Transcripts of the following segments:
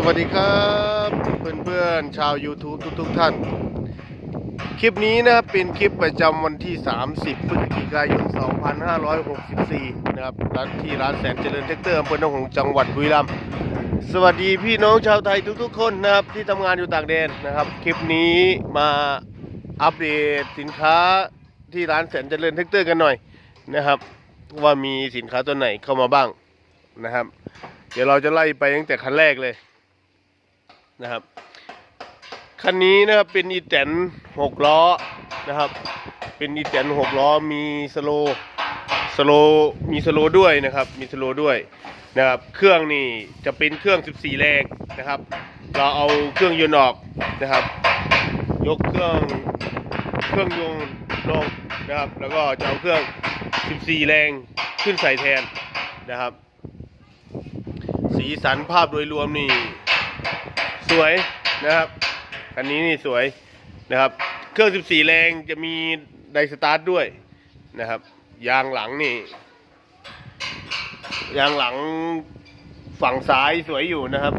สวัสดีครับ เพื่อนๆชาว YouTube ทุกๆท่าน คลิปนี้นะครับเป็นคลิปประจำวันที่ 30พฤศจิกายน 2564 นะครับร้านที่ร้านแสนเจริญเทคเตอร์อำเภอหนองหงจังหวัดบุรีรัมย์สวัสดีพี่น้องชาวไทยทุกๆ คนนะครับที่ทำงานอยู่ต่างแดนนะครับ คลิปนี้มาอัปเดตสินค้าที่ร้านแสนเจริญเทคเตอร์กันหน่อยนะครับ ว่ามีสินค้าตัวไหนเข้ามาบ้างนะครับ เดี๋ยวเราจะไล่ไปตั้งแต่คันแรกเลย นะครับ คันนี้นะครับเป็นอีแตนหกล้อนะครับ เป็นอีแตนหกล้อมีสโลสโลมีสโลด้วยนะครับ มีสโลด้วยนะครับ เครื่องนี่จะเป็นเครื่อง 14 แรงนะครับ เราเอาเครื่องยนต์ออกนะครับ ยกเครื่องเครื่องยนต์ลงนะครับ แล้วก็จะเอาเครื่อง 14 แรงขึ้นใส่แทนนะครับ สีสันภาพโดยรวมนี่ สวยนะครับคันนี้นี่สวยนะครับ เครื่อง 14 แรงจะมีไดสตาร์ทด้วยนะครับ ยางหลังนี่ ยางหลังฝั่งซ้ายสวยอยู่นะครับ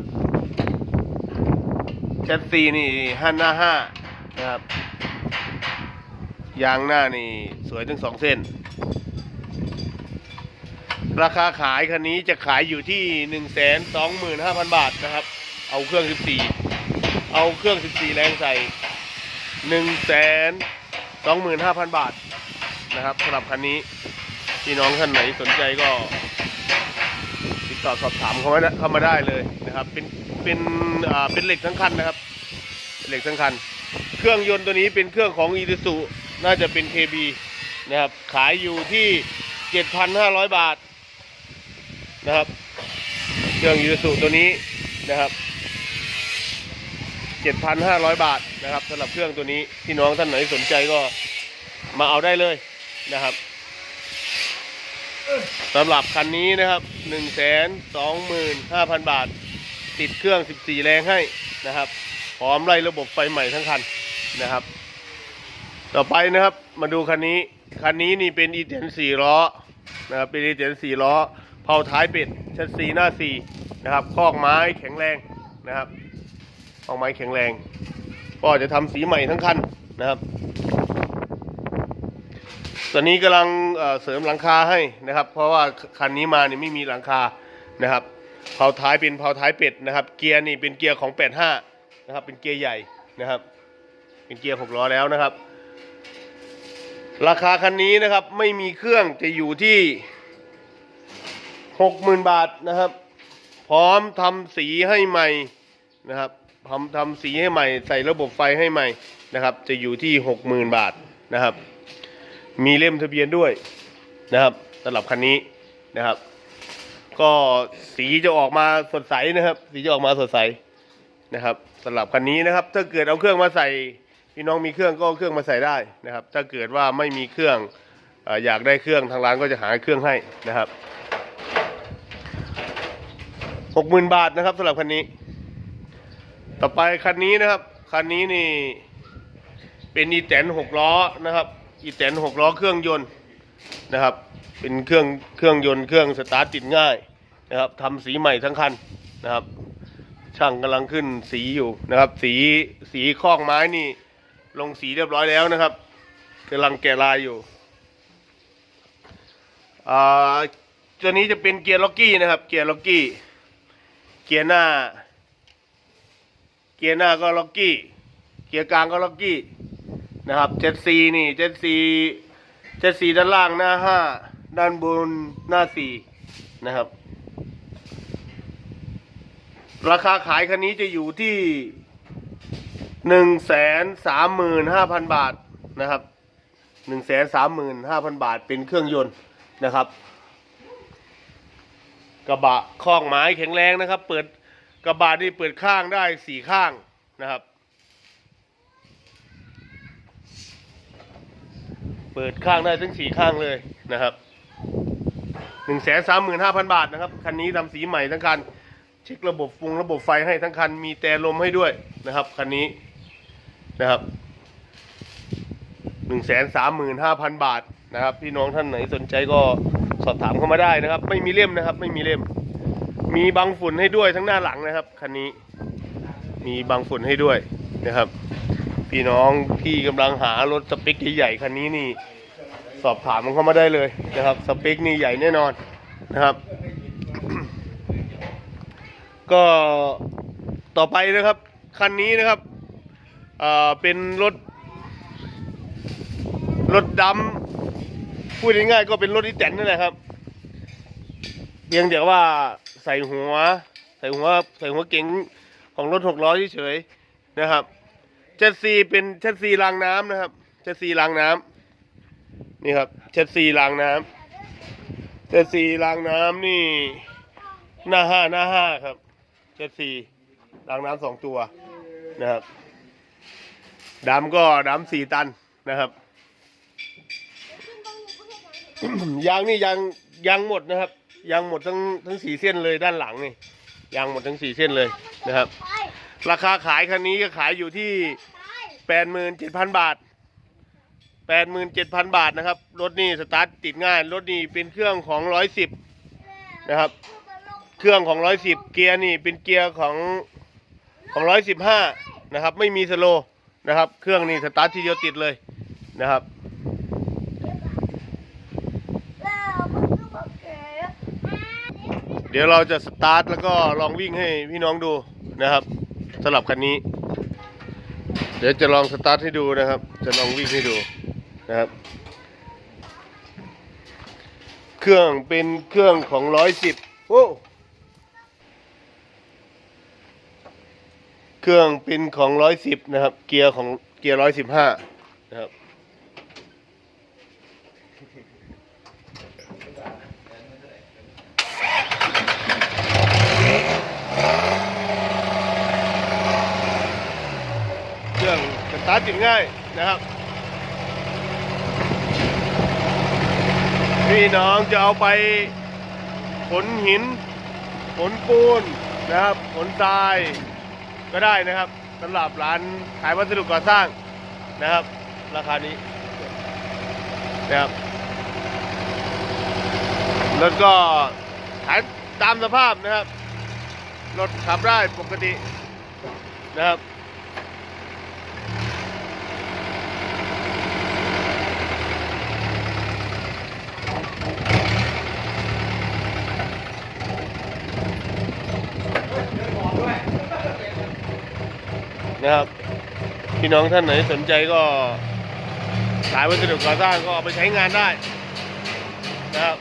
แชสซีนี่ห้าหน้าห้านะครับ ยางหน้านี่สวยทั้งสองเส้น ราคาขายคันนี้จะขายอยู่ที่หนึ่งแสนสองหมื่นห้าพันบาทนะครับ เอาเครื่อง 14 เอาเครื่อง 14 แรงใส่หนึ่งแสนสองหมื่นห้าพันบาทนะครับสำหรับคันนี้พี่น้องท่านไหนสนใจก็ ติดต่อสอบถามเข้ามาได้เข้ามาได้เลยนะครับ เป็นเป็นอ่าเป็นเหล็กทั้งคันนะครับเเหล็กทั้งคัน เครื่องยนต์ตัวนี้เป็นเครื่องของอี u ซูน่าจะเป็น KB นะครับขายอยู่ที่ 7,500 บาทนะครับเครื่องยูสุตัวนี้นะครับ 7,500 บาทนะครับสำหรับเครื่องตัวนี้พี่น้องท่านไหนสนใจก็มาเอาได้เลยนะครับสำหรับคันนี้นะครับ 125,000 บาท ติดเครื่อง 14 แรงให้นะครับ พร้อมไล่ระบบไฟใหม่ทั้งคันนะครับ ต่อไปนะครับมาดูคันนี้ คันนี้นี่เป็นอีเทนสี่ล้อนะครับเป็นอีเทนสี่ล้อเผาท้ายเป็ดชัดสีหน้าสี่นะครับคอกไม้แข็งแรงนะครับ คอกไม้แข็งแรง ก็จะทำสีใหม่ทั้งคันนะครับ ตอนนี้กำลังเเสริมหลังคาให้นะครับ เพราะว่าคันนี้มาเนี่ยไม่มีหลังคานะครับเผาท้ายเป็นเผาท้ายเป็ดนะครับ เกียร์นี่เป็นเกียร์ของ85นะครับ เป็นเกียร์ใหญ่นะครับ เป็นเกียร์หกล้อแล้วนะครับ ราคาคันนี้นะครับไม่มีเครื่องจะอยู่ที่หกหมื่นบาทนะครับ พร้อมทำสีให้ใหม่นะครับ ทำทำสีให้ใหม่ ใส่ระบบไฟให้ใหม่นะครับ จะอยู่ที่หกหมื่นบาทนะครับ มีเล่มทะเบียนด้วยนะครับสำหรับคันนี้นะครับ ก็สีจะออกมาสดใสนะครับ สีจะออกมาสดใสนะครับสำหรับคันนี้นะครับ ถ้าเกิดเอาเครื่องมาใส่ พี่น้องมีเครื่องก็เอาเครื่องมาใส่ได้นะครับ ถ้าเกิดว่าไม่มีเครื่องอยากได้เครื่องทางร้านก็จะหาเครื่องให้นะครับหกหมื่นบาทนะครับสำหรับคันนี้ ต่อไปคันนี้นะครับ คันนี้นี่เป็นอีแตนหกล้อนะครับ อีแตนหกล้อเครื่องยนต์นะครับ เป็นเครื่องเครื่องยนต์เครื่องสตาร์ทติดง่ายนะครับทำสีใหม่ทั้งคันนะครับ ช่างกำลังขึ้นสีอยู่นะครับ สีสีคอกไม้นี่ ลงสีเรียบร้อยแล้วนะครับกำลังแกะลายอยู่อ่าตัวนี้จะเป็นเกียร์ล็อกกี้นะครับ เกียร์ล็อกกี้ เกียร์หน้า เกียร์หน้าก็ล็อกกี้ เกียร์กลางก็ล็อกกี้นะครับเจ็ดซีนี่เจ็ดซีเจ็ดซีด้านล่างหน้าห้าด้านบนหน้าสี่นะครับ ราคาขายคันนี้จะอยู่ที่หนึ่งแสนสามหมื่นห้าพันบาทนะครับหนึ่งแสนสามหมื่นห้าพันบาทเป็นเครื่องยนต์นะครับ กระบะคล้องไม้แข็งแรงนะครับ เปิด กระบะนี่เปิดข้างได้สี่ข้างนะครับ เปิดข้างได้ทั้งสี่ข้างเลยนะครับหนึ่งแสนสามหมื่นห้าพันบาทนะครับ คันนี้ทำสีใหม่ทั้งคันเช็คระบบฟงระบบไฟให้ทั้งคันมีแต่ลมให้ด้วยนะครับคันนี้นะครับหนึ่งแสนสามหมื่นห้าพันบาทนะครับ พี่น้องท่านไหนสนใจก็สอบถามเข้ามาได้นะครับ ไม่มีเล่มนะครับ ไม่มีเล่ม มีบังฝุ่นให้ด้วยทั้งหน้าหลังนะครับคันนี้ มีบังฝุ่นให้ด้วยนะครับ พี่น้องที่กำลังหารถสเปคใหญ่ๆคันนี้นี่ สอบถามมันเข้ามาได้เลยนะครับ สเปคนี่ใหญ่แน่นอนนะครับ ก็ต่อไปนะครับคันนี้นะครับอ่าเป็นรถ รถดำพูดง่ายๆก็เป็นรถอีแตนนั่นแหละครับเพียงแต่ว่า ใส่หัว ใส่หัวใส่หัวเก๋งของรถหกล้อเฉยๆนะครับเจ็ดซีเป็นเจ็ดซีรางน้ำนะครับเจ็ดซีรางน้ำนี่ครับเจ็ดซีรางน้ำเจ็ดซีรางน้ำนี่หน้าห้าหน้าห้าครับเจ็ดซีรางน้ำสองตัวนะครับดำก็ดำสี่ตันนะครับยางนี่ยางยางหมดนะครับ ยางหมดทั้งทั้งสี่เส้นเลยด้านหลังนี่ยางหมดทั้งสี่เส้นเลยนะครับ ราคาขายคันนี้ก็ขายอยู่ที่แปดหมื่นเจ็ดพันบาทแปดหมื่นเจ็ดพันบาทนะครับ รถนี่สตาร์ทติดง่าย รถนี่เป็นเครื่องของร้อยสิบนะครับ เครื่องของร้อยสิบเกียร์นี่เป็นเกียร์ของของร้อยสิบห้านะครับ ไม่มีสโลนะครับ เครื่องนี่สตาร์ททีเดียวติดเลยนะครับ เดี๋ยวเราจะสตาร์ทแล้วก็ลองวิ่งให้พี่น้องดูนะครับสำหรับคันนี้ เดี๋ยวจะลองสตาร์ทให้ดูนะครับ จะลองวิ่งให้ดูนะครับ เครื่องเป็นเครื่องของร้อยสิบโอ้เครื่องเป็นของร้อยสิบนะครับ เกียร์ของเกียร์ร้อยสิบห้านะครับ เครื่องสาติดง่ายนะครับพี่น้องจะเอาไปขนหินขนปูนนะครับขนทรายก็ได้นะครับสำหรับร้านขายวัสดุก่อสร้างนะครับ ราคานี้นะครับแล้วก็ขายตามสภาพนะครับรถขับได้ปกตินะครับ นะครับ พี่น้องท่านไหนสนใจก็ขายวัสดุก่อสร้างก็เอาไปใช้งานได้นะครับ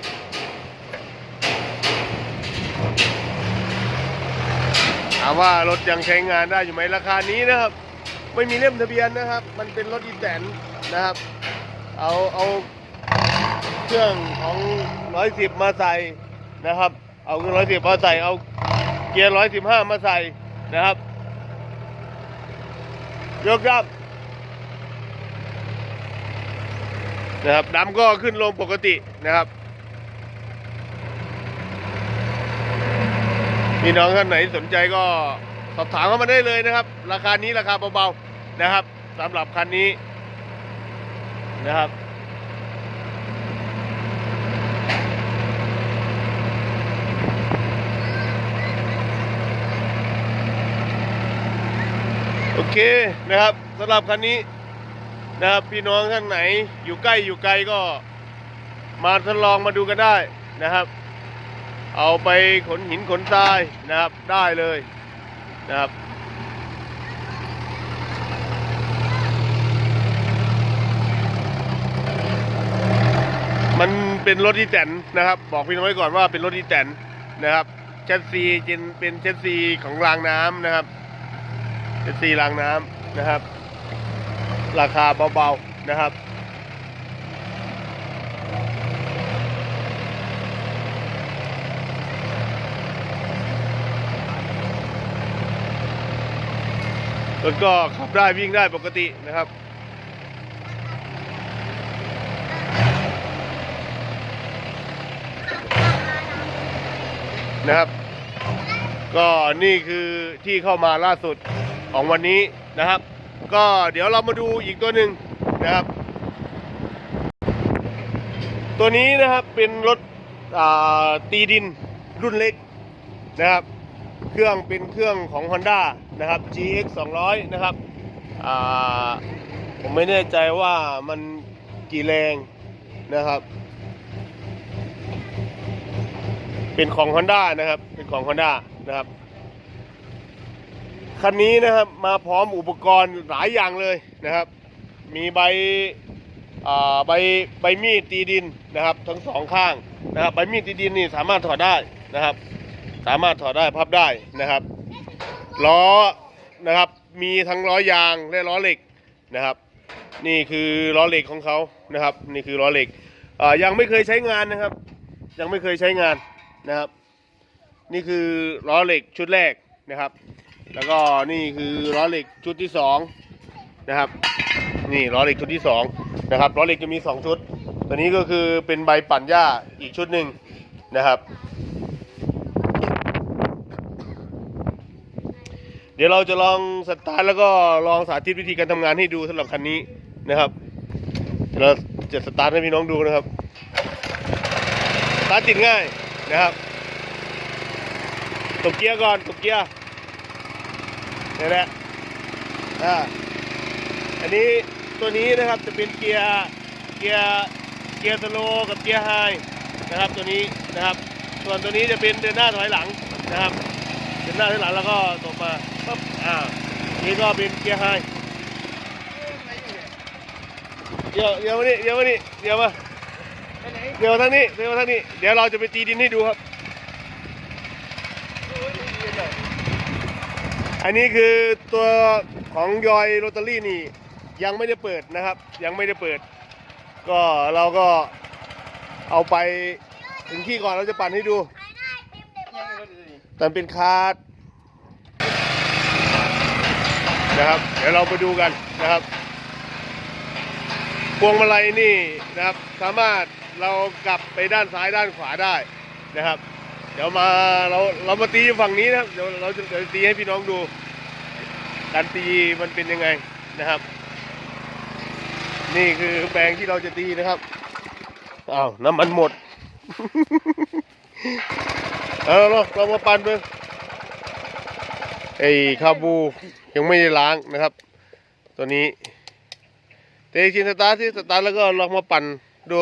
ถามว่ารถยังใช้งานได้อยู่ไหมราคานี้นะครับ ไม่มีเล่มทะเบียนนะครับ มันเป็นรถอีแตนนะครับ เอาเอาเครื่องของร้อยสิบมาใส่นะครับ เอาเครื่องร้อยสิบมาใส่เอาเกียร์ร้อยสิบห้ามาใส่นะครับ ยกครับนะครับดำก็ขึ้นลงปกตินะครับพี่น้องท่านไหนสนใจก็สอบถามเข้ามาได้เลยนะครับ ราคานี้ราคาเบาๆนะครับสำหรับคันนี้นะครับ โอเคนะครับสำหรับคันนี้นะครับพี่น้องท่านไหนอยู่ใกล้อยู่ไกลก็มาทดลองมาดูกันได้นะครับ เอาไปขนหินขนทรายนะครับได้เลยนะครับมันเป็นรถที่แตนนะครับ บอกพี่น้องไว้ก่อนว่าเป็นรถที่แตนนะครับเชสซีเป็นเป็นเชสซีของรางน้ำนะครับ เป็นสีรางน้ำนะครับ ราคาเบาๆนะครับรถก็ขับได้วิ่งได้ปกตินะครับ นะครับ ก็นี่คือที่เข้ามาล่าสุด ของวันนี้นะครับ ก็เดี๋ยวเรามาดูอีกตัวหนึ่งนะครับ ตัวนี้นะครับเป็นรถตีดินรุ่นเล็กนะครับ เครื่องเป็นเครื่องของ Honda นะครับ GX 200 นะครับผมไม่แน่ใจว่ามันกี่แรงนะครับ เป็นของ Honda นะครับ เป็นของ Honda นะครับ คันนี้นะครับมาพร้อมอุปกรณ์หลายอย่างเลยนะครับ มีใบใบใบมีดตีดินนะครับ ทั้งสองข้างนะครับใบมีดตีดินนี่สามารถถอดได้นะครับ สามารถถอดได้พับได้นะครับล้อนะครับมีทั้งล้อยางและล้อเหล็กนะครับ นี่คือล้อเหล็กของเขานะครับ นี่คือล้อเหล็กยังไม่เคยใช้งานนะครับ ยังไม่เคยใช้งานนะครับ นี่คือล้อเหล็กชุดแรกนะครับ แล้วก็นี่คือล้อเหล็กชุดที่สองนะครับ นี่ล้อเหล็กชุดที่สองนะครับล้อเหล็กจะมีสองชุด ตัวนี้ก็คือเป็นใบปั่นหญ้าอีกชุดหนึ่งนะครับ เดี๋ยวเราจะลองสตาร์ทแล้วก็ลองสาธิตวิธีการทำงานให้ดูสำหรับคันนี้นะครับเราจะสตาร์ทให้พี่น้องดูนะครับสตาร์ทติดง่ายนะครับตบเกียร์ก่อนตบเกียร์ นี่แหละอ่าอันนี้ตัวนี้นะครับจะเป็นเกียร์เกียร์เกียร์สโลกับเกียร์ไฮนะครับตัวนี้นะครับ ส่วนตัวนี้จะเป็นเดินหน้าถอยหลังนะครับ เดินหน้าถอยหลังแล้วก็ตบมาปั๊บอ่านี่ก็เป็นเกียร์ไฮเดี๋ยวเดี๋ยวมานี่เดี๋ยวมานี่เดี๋ยวมาเดี๋ยวทางนี้เดี๋ยวทางนี้เดี๋ยวเราจะไปตีดินให้ดูครับ อันนี้คือตัวของยอยโรตารี่นี่ยังไม่ได้เปิดนะครับ ยังไม่ได้เปิด ก็เราก็เอาไปถึงที่ก่อนเราจะปั่นให้ดู แต่เป็นคาร์ดนะครับ เดี๋ยวเราไปดูกันนะครับพวงมาลัยนี่นะครับ สามารถเรากลับไปด้านซ้ายด้านขวาได้นะครับ ดี๋ยวมาเราเรามาตีฝั่งนี้นะครับ เดี๋ยวเราจะตีให้พี่น้องดู การตีมันเป็นยังไงนะครับ นี่คือแปลงที่เราจะตีนะครับอ้าวน้ำมันหมด เอาเราเรามาปั่นไปไอ้คาบูยังไม่ได้ล้างนะครับ ตัวนี้เตะชินสตาร์ทที่สตาร์ทแล้วก็ลองมาปั่นดู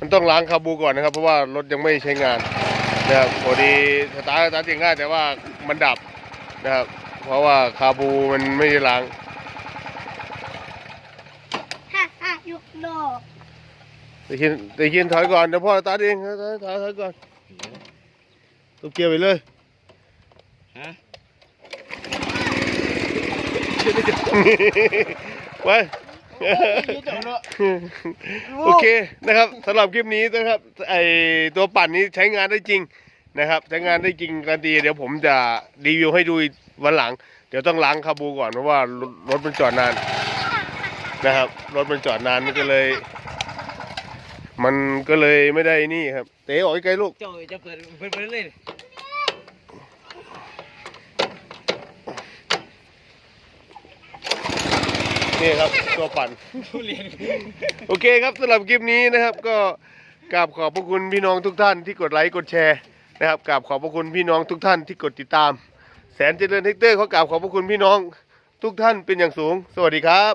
มันต้องล้างคาบูก่อนนะครับเพราะว่ารถยังไม่ใช้งานนะครับพอดีสตาร์ทสตาร์ทเสียงง่ายแต่ว่ามันดับนะครับเพราะว่าคาบูมันไม่ได้ล้างฮ่าฮ่ายุกโลกตะคินตะคินถอยก่อนเดี๋ยวพ่อสตาร์ทเองถอยถอยถอยถอยก่อนตัวเกียร์ไปเลยฮะ ไป โอเคนะครับสำหรับคลิปนี้นะครับไอตัวปั่นนี้ใช้งานได้จริงนะครับใช้งานได้จริงกันดีเดี๋ยวผมจะรีวิวให้ดูวันหลัง เดี๋ยวต้องล้างคาบูก่อนเพราะว่ารถมันจอดนานนะครับ รถมันจอดนานมันก็เลย มันก็เลยไม่ได้นี่ครับเต๋อออกไกลลูกเจ้าจะเปิดเปิดเปิดเลย นี่ครับตัวปั่น ทุเรียนโอเคครับสำหรับคลิปนี้นะครับ ก็กราบขอบพระคุณพี่น้องทุกท่านที่กดไลค์กดแชร์นะครับกราบขอบพระคุณพี่น้องทุกท่านที่กดติดตาม แสนเจริญเทคเตอร์ขอกราบขอบพระคุณพี่น้องทุกท่านเป็นอย่างสูง สวัสดีครับ